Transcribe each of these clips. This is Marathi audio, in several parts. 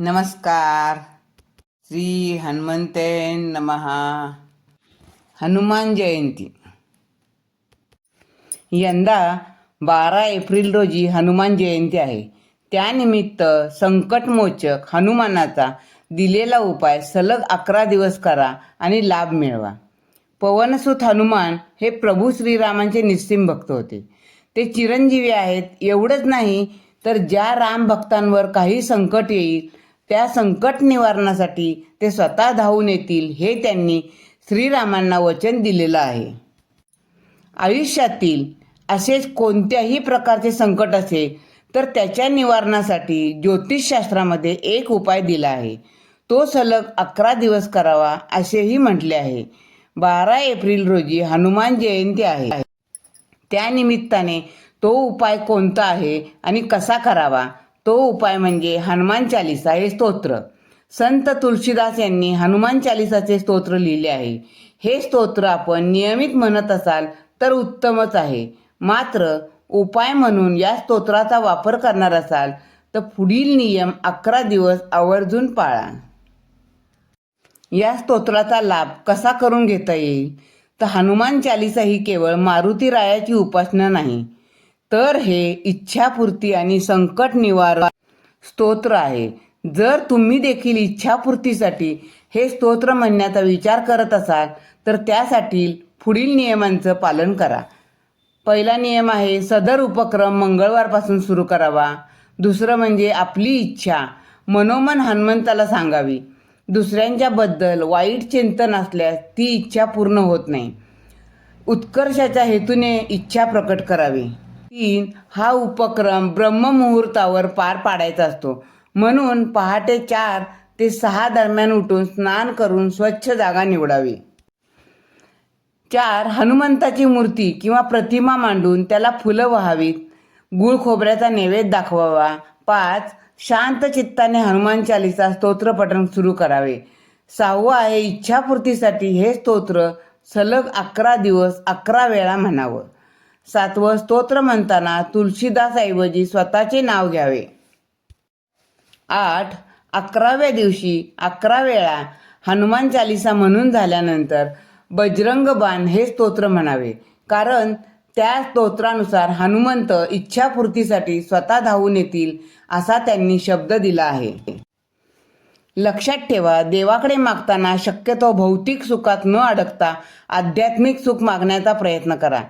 नमस्कार. श्री हनुमंते नमहा हनुमान जयंती. यंदा बारा एप्रिल रोजी हनुमान जयंती आहे. त्यानिमित्त संकटमोचक हनुमानाचा दिलेला उपाय सलग अकरा दिवस करा आणि लाभ मिळवा. पवनसुत हनुमान हे प्रभू श्रीरामांचे निस्सिम भक्त होते. ते चिरंजीवी आहेत एवढंच नाही तर ज्या राम भक्तांवर काही संकट येईल त्या संकट निवारणासाठी ते स्वतः धावून येतील हे त्यांनी श्रीरामांना वचन दिलेलं आहे. आयुष्यातील असेच कोणत्याही प्रकारचे संकट असेल तर त्याच्या निवारणासाठी ज्योतिषशास्त्रामध्ये एक उपाय दिला आहे. तो सलग अकरा दिवस करावा असेही म्हटले आहे. बारा एप्रिल रोजी हनुमान जयंती आहे. त्यानिमित्ताने तो उपाय कोणता आहे आणि कसा करावा तो उपाय म्हणजे हनुमान चालिसा हे स्तोत्र. संत तुलसीदास यांनी हनुमान चालिसाचे स्तोत्र लिहिले आहे. हे स्तोत्र आपण नियमित म्हणत असाल तर उत्तमच आहे. मात्र उपाय म्हणून या स्तोत्राचा वापर करणार असाल तर पुढील नियम अकरा दिवस आवर्जून पाळा. या स्तोत्राचा लाभ कसा करून घेता येईल? तर हनुमान चालिसा ही केवळ मारुती रायाची उपासना नाही तर हे इच्छापूर्ती आणि संकट निवारण स्तोत्र आहे. जर तुम्ही देखील इच्छापूर्तीसाठी हे स्तोत्र म्हणण्याचा विचार करत असाल तर त्यासाठी पुढील नियमांचं पालन करा. पहिला नियम आहे सदर उपक्रम मंगळवारपासून सुरू करावा. दुसरं म्हणजे आपली इच्छा मनोमन हनुमंताला सांगावी. दुसऱ्यांच्याबद्दल वाईट चिंतन असल्यास ती इच्छा पूर्ण होत नाही. उत्कर्षाच्या हेतूने इच्छा प्रकट करावी. तीन हा उपक्रम ब्रह्ममुहूर्तावर पार पाडायचा असतो. म्हणून पहाटे चार ते सहा दरम्यान उठून स्नान करून स्वच्छ जागा निवडावी. चार हनुमंताची मूर्ती किंवा प्रतिमा मांडून त्याला फुलं व्हावीत. गुळ खोबऱ्याचा नैवेद्य दाखवावा. पाच शांत चित्ताने हनुमान चालिसा स्तोत्र पठण सुरू करावे. सहावं आहे इच्छापूर्तीसाठी हे स्तोत्र सलग अकरा दिवस अकरा वेळा म्हणावं. सातवं स्तोत्र म्हणताना तुलसीदास ऐवजी स्वतःचे नाव घ्यावे. आठ अकराव्या दिवशी अकरा वेळा हनुमान चालिसा म्हणून झाल्यानंतर बजरंग बाण हे स्तोत्र म्हणावे. कारण त्या स्तोत्रानुसार हनुमंत इच्छापूर्तीसाठी स्वतः धावून येतील असा त्यांनी शब्द दिला आहे. लक्षात ठेवा देवाकडे मागताना शक्यतो भौतिक सुखात न अडकता आध्यात्मिक सुख मागण्याचा प्रयत्न करा.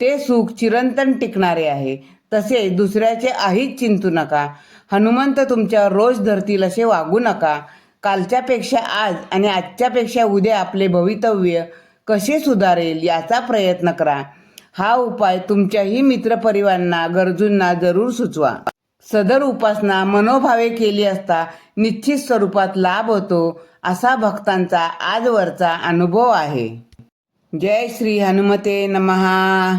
ते सुख चिरंतन टिकणारे आहे. तसेच दुसऱ्याचे आहीच चिंतू नका. हनुमंत तुमच्यावर रोज धरतील असे वागू नका. कालच्यापेक्षा आज आणि आजच्यापेक्षा उद्या आपले भवितव्य कसे सुधारेल याचा प्रयत्न करा. हा उपाय तुमच्याही मित्रपरिवारांना गरजूंना जरूर सुचवा. सदर उपासना मनोभावे केली असता निश्चित स्वरूपात लाभ होतो असा भक्तांचा आजवरचा अनुभव आहे. जय श्री हनुमते नमहा